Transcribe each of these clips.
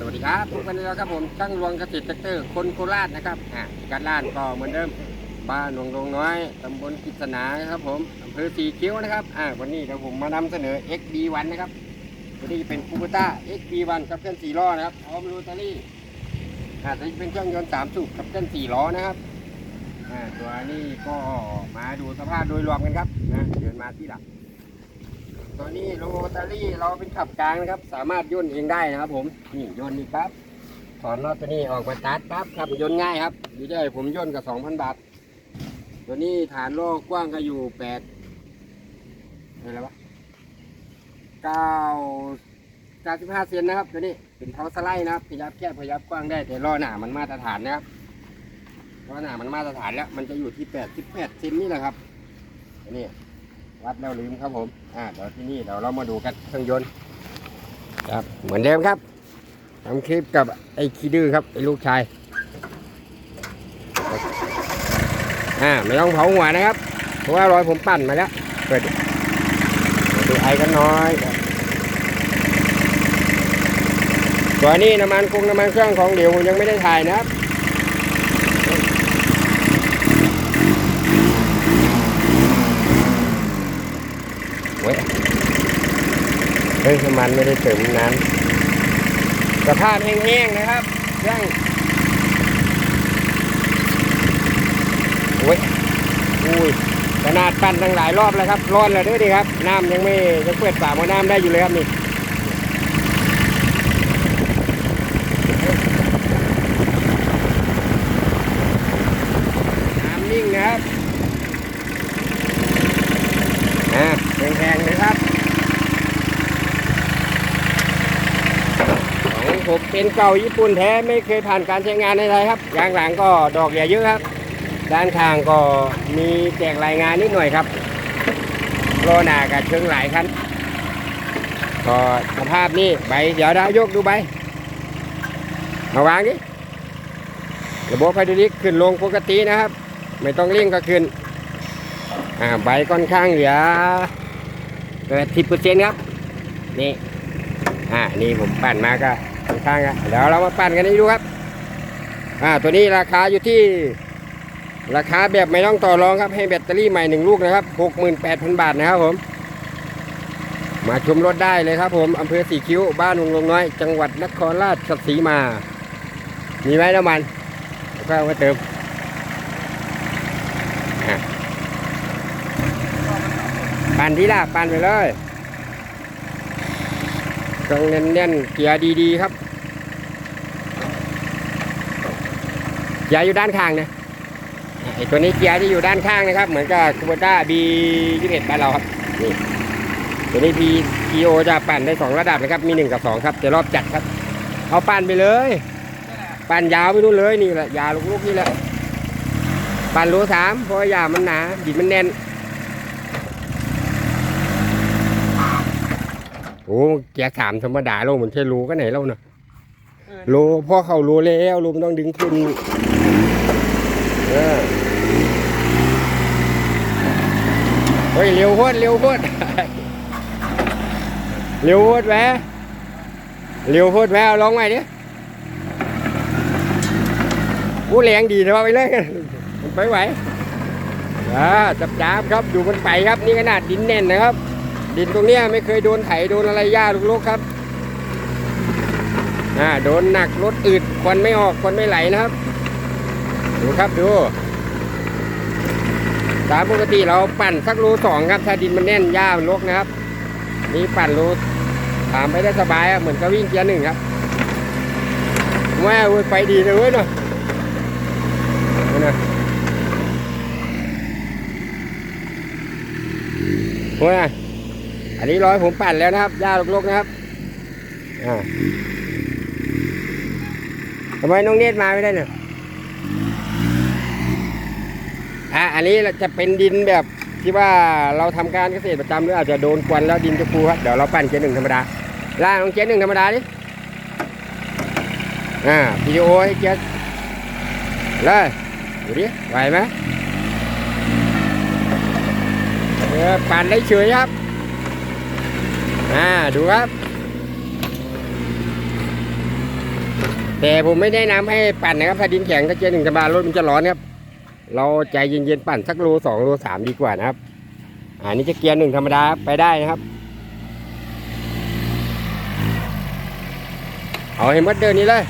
สวัสดีครับพบกันแล้วครับผมช่างรวงเกษตรแท็กเตอร์คนโคราชนะครับอ่าการล้านก็เหมือนเดิม บ้านหนองดงน้อยตำบลกิษณาครับผมอำเภอสีคิ้วนะครับอ่าวันนี้เดี๋ยวผมมานำเสนอ XB1 นะครับตัวนี้เป็นคูเปต้า XB1 กับเครื่องสี่ล้อนะครับพร้อมโรตารี่อ่าตัวนี้เป็นเครื่องยนต์สามสูบกับเครื่องสี่ล้อนะครับอ่าตัวนี้ก็มาดูสภาพโดยรวมกันครับนะเดินมาที่หลัง ตัวนี้โรตารี่เราเป็นขับกลางนะครับ สามารถย่นเองได้นะครับ ผมนี่ย่นนี่ครับถอนน็อตตัวนี้ออกมาตัดปั๊บครับย่นง่ายครับดีได้ผมย่นกับสองพันบาทตัวนี้ฐานโลกกว้างก็อยู่แปดอะไรวะเก้าเก้าสิบห้าเซนนะครับตัวนี้เป็นเท้าสไลด์นะครับพยับแคบพยับกว้างได้แต่ล้อหนามันมาตรฐานนะครับล้อหนามันมาตรฐานแล้ว มันจะอยู่ที่แปดสิบแปดเซนนี่แหละครับตัวนี้ วัดแล้วลืมครับผม อ่าเดี๋ยวที่นี่เดี๋ยวเรามาดูกันเครื่องยนต์ ครับ เหมือนเดิมครับทำคลิปกับไอ้คีดื้อครับไอ้ลูกชาย อ่าไม่ต้องเผาหัวนะครับ เพราะว่ารอยผมปั่นมาแล้วเปิดดูไอกันน้อยตัวนี้น้ำมันคงน้ำมันเครื่องของเหลวยังไม่ได้ถ่ายนะครับ เว้ยเฮ้ยน้ำมันไม่ได้เติมน้ำสภาพแห้งๆนะครับยังโอ้ยอุ้ยขนาดปั่นตั้งหลายรอบแล้วครับร้อนแล้วด้วยดีครับ น้ำยังไม่ยังเปิดฝาหม้อน้ำได้อยู่เลยครับนี่ำนิ่งนะครับ อ่าแพงๆเลยครับ ของผม เป็นเก่าญี่ปุ่นแท้ไม่เคยผ่านการใช้งานในไทยครับยางหลังก็ดอกอย่เยอะครับ ด้านข้างก็มีแจกรายงานนิดหน่อยครับโลนากับเชิงหลายคันก็สภาพนี่ใบเดี๋ยวดาวยกดูใบมาวางดิระบบไฮดรอลิกขึ้นลงปกตินะครับ ไม่ต้องเร่งก็ขึ้นอ่าใบค่อนข้างเหลือเกิดสิบเปอร์เซ็นต์ครับ นี่อ่านี่ผมปั่นมาก็ ข้างอะเดี๋ยวเรามาปั่นกันให้ดูครับ อ่า ตัวนี้ราคาอยู่ที่ ราคาแบบไม่ต้องต่อรองครับ ให้แบตเตอรี่ใหม่หนึ่งลูกนะครับหกหมื่นแปดพันบาทนะครับผม มาชมรถได้เลยครับ ผมอำเภอสีคิ้ว บ้านวงลงน้อย จังหวัดนครราชสีมา มีไหมน้ำมันแล้วก็เอามาเติมปั่นที่ละปั่นไปเลย เครื่องแน่นๆเกียร์ดีๆครับเกียร์อยู่ด้านข้างนะไอตัวนี้เกียร์ที่อยู่ด้านข้างนะครับ เหมือนกับคูเบต้า B 21บ้านเราครับนี่ตัวนี้ P P O จะปั่นได้สองระดับนะครับ มีหนึ่งกับสองครับจะรอบจัดครับ เอาปั่นไปเลย ปั่นยาวไปนู่นเลยนี่แหละยาวลูกๆนี่แหละปั่นรูสามเพราะว่ายามันหนาดินมันแน่น โอ้แกสามธรรมดาเราเหมือนแค่รูก็ไหนเราเนาะรูพ่อเขารูแล้วรูมันต้องดึงขึ้นเออเฮ้ยเร็วโพดเร็วโพดเร็วโพดแหวะเร็วโพดแหวะเอาลองใหม่ดิอู้แรงดีนะว่าไปเลยมันไปไหวอ่าจับจ้าบครับดูมันไปครับนี่ขนาดดินแน่นนะครับ ดินตรงเนี้ยไม่เคยโดนไถโดนอะไรหญ้าลูกๆครับอ่าโดนหนักรถอืดควันไม่ออกควันไม่ไหลนะครับ ดูครับดูตามปกติเราปั่นสักรูสองครับถ้าดินมันแน่นหญ้ามันรกนะครับ นี่ปั่นรูถามไปได้สบายเหมือนกับวิ่งเกียร์หนึ่งครับแม่เว้ยไปดีเลยเว้ยเนาะนี่นะโอ้ย อันนี้ร้อยผมปั่นแล้วนะครับหญ้าลกๆนะครับอ่าทำไมน้องเนตรมาไม่ได้เนี่ยอ่าอันนี้จะเป็นดินแบบที่ว่าเราทำการเกษตรประจำหรืออาจจะโดนควันแล้วดินจะฟูครับเดี๋ยวเราปั่นเกียร์หนึ่งธรรมดาล่างลงเกียร์หนึ่งธรรมดาดิอ่าวิดีโอให้เกียร์เลยดูดิไหวไหมเออปั่นได้เฉยครับ อ่าดูครับ แต่ผมไม่ได้นำให้ปั่นนะครับถ้าดินแข็งถ้าเกียร์หนึ่งธรรมดารถมันจะร้อนครับ เราใจเย็นๆปั่นสักโลสองโลสามดีกว่านะครับอ่านี่จะเกียร์หนึ่งธรรมดาไปได้นะครับ เอาให้หมดเดินนี้เลย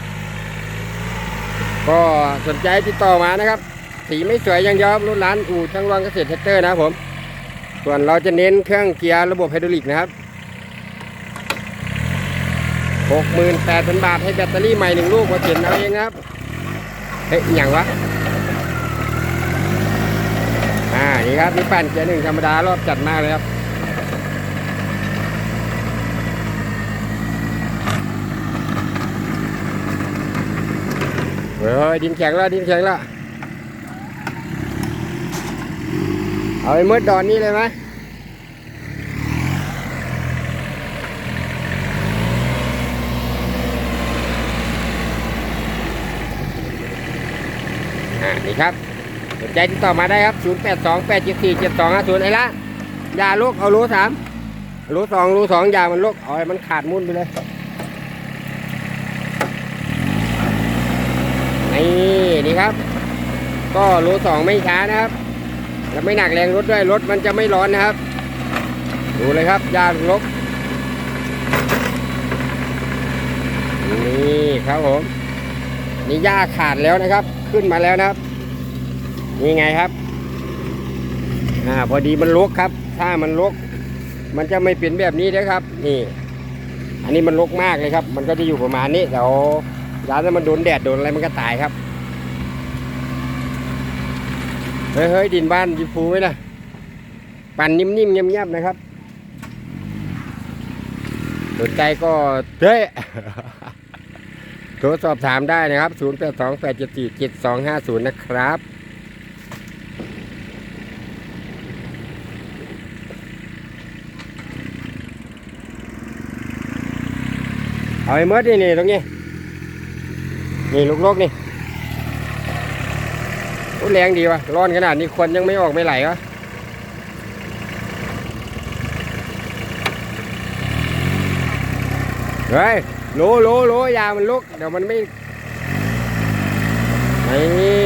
ก็สนใจติดต่อมานะครับ สีไม่สวยย่างยวครับรถร้านอู่ช่างรองเกษตรแท็กเตอร์นะครับผม ส่วนเราจะเน้นเครื่องเกียร์ระบบไฮดรอลิกนะครับ 68,000บาทให้แบตเตอรี่ใหม่หนึ่งลูกมาเขียนเอาเองครับเฮ้ยอย่างวะอ่านี่ครับนี่ปั่นเกียร์หนึ่งธรรมดารอบจัดมากเลยครับเฮ้ยดินแข็งแล้วดินแข็งแล้วเอาไปมืดดอนนี้เลยไหม นี่ครับสนใจติดต่อมาได้ครับ 0 8 2 8 7 4 7 2 5 0ไอ้ละยาลูกเอารู้สามรู้สองรู้สองยามันลูกเอาให้มันขาดมุ่นไปเลยนี่นี่ครับ ก็โลสองไม่ช้านะครับและไม่หนักแรงรถด้วยรถมันจะไม่ร้อนนะครับ ดูเลยครับยางลบนี่ครับผมนี่หญ้าขาดแล้วนะครับ ขึ้นมาแล้วนะครับ นี่ไงครับอ่าพอดีมันลกครับ ถ้ามันลก มันจะไม่เป็นแบบนี้นะครับ นี่ อันนี้มันลกมากเลยครับ มันก็จะอยู่ประมาณนี้เดี๋ยวร้านนั้นมันโดนแดดโดนอะไรมันก็ตายครับเฮ้ยเฮ้ยดินบ้านยิฟูไว้นะปั่นนิ่มๆเงียบๆนะครับสนใจก็เฮ้ยโทรสอบถามได้นะครับ 0 8 2 8 7 4 7 2 5 0 นะครับ เอาไอ้เมิดนี่นี่ตรงนี้นี่ลูกโลกนี่โอ้แรงดีวะร้อนขนาดนี้ควันยังไม่ออกไม่ไหลวะเฮ้ยโลโลโลยามันลุกเดี๋ยวมันไม่นี่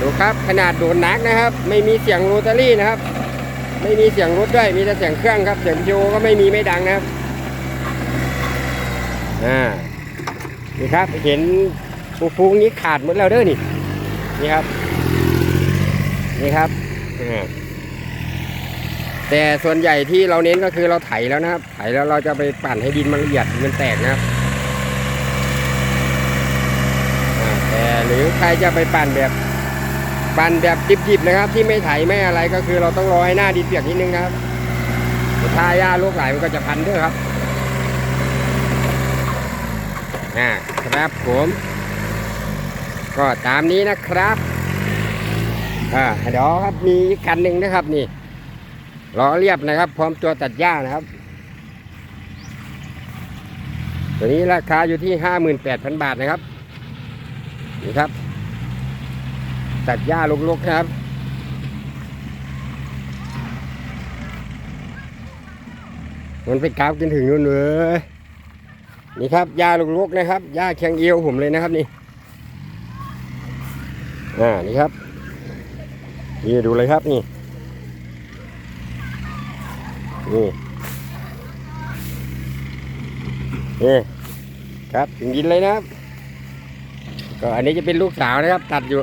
ดูครับขนาดโดนนักนะครับ ไม่มีเสียงโรตารี่นะครับ ไม่มีเสียงรถด้วยมีแต่เสียงเครื่องครับเสียงโยก็ไม่มีไม่ดังนะครับ อ่านี่ครับเห็นฟูฟูงนี้ขาดหมดแล้วเด้อนี่นี่ครับ นี่ครับแต่ส่วนใหญ่ที่เราเน้นก็คือเราไถแล้วนะครับ ไถแล้วเราจะไปปั่นให้ดินมันละเอียดมันแตกนะครับแต่หรือใครจะไปปั่นแบบปั่นแบบดิบๆนะครับ ที่ไม่ไถไม่อะไรก็คือเราต้องรอให้หน้าดินเปียกนิดนึงนะครับถ้าหญ้าลูกไหลมันก็จะพันด้วยครับ่าครับผม ก็ตามนี้นะครับอ่าเดี๋ยวครับมีอีกคันหนึ่งนะครับนี่ล้อเรียบนะครับ พร้อมตัวตัดหญ้านะครับ ตัวนี้ราคาอยู่ที่ห้าหมื่นแปดพันบาทนะครับนี่ครับ ตัดหญ้าลุกๆครับมันไปกราบกินถึงนู่นเลย นี่ครับหญ้าลูกๆนะครับหญ้าแข็งเอวผมเลยนะครับนี่อ่านี่ครับนี่ดูเลยครับนี่นี่นี่ครับถึงดินเลยนะครับก็อันนี้จะเป็นลูกสาวนะครับ ตัดอยู่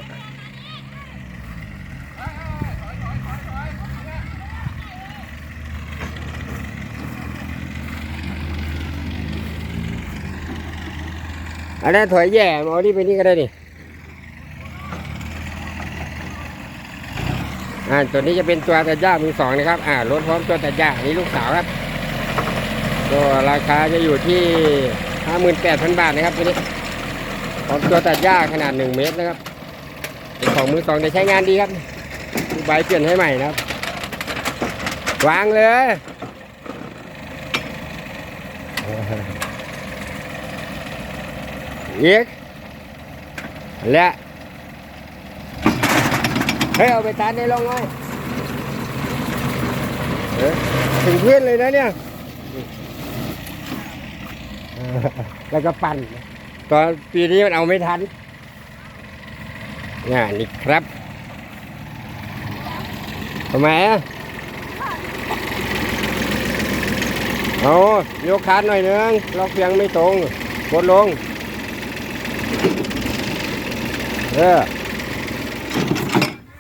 อันนั้นถอยแย่มาเอานี่ไปนี่ก็ได้นี่อ่าตัวนี้จะเป็นตัวตัดหญ้ามือสองนะครับ อ่ารถพร้อมตัวตัดหญ้านี้ลูกสาวครับก็ราคาจะอยู่ที่ห้าหมื่นแปดพันบาทนะครับตัวนี้พร้อมตัวตัดหญ้าขนาดหนึ่งเมตรนะครับเป็นของมือสองแต่ใช้งานดีครับใบเปลี่ยนให้ใหม่นะครับ วางเลย อีกและเฮ้ยเอาไปตัดในร่องไว้เอ้ยถึงเพื่อนเลยนะเนี่ย แล้วก็ปั่น ตอนปีนี้มันเอาไม่ทันน่านี่ครับทำไมอะเอายกคันหน่อยนึงล็อกเพียงไม่ตรงกดลง เออ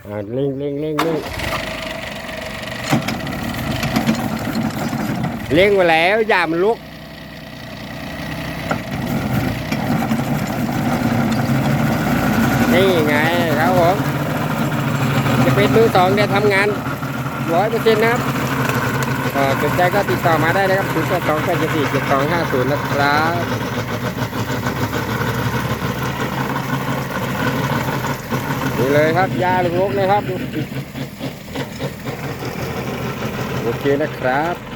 อ่าเล่งเล่งเล่งเล่งเล่งไปแล้วอย่ามันลุกนี่ไงครับผมจะเป็นมือสองเนี่ยทำงานร้อยเปอร์เซ็นต์นะครับก็สนใจก็ติดต่อมาได้นะครับศูนย์สองแปดสี่เจ็ดสองห้าศูนย์นะครับ นี่เลยครับยาลูกๆนะครับ โอเคนะครับ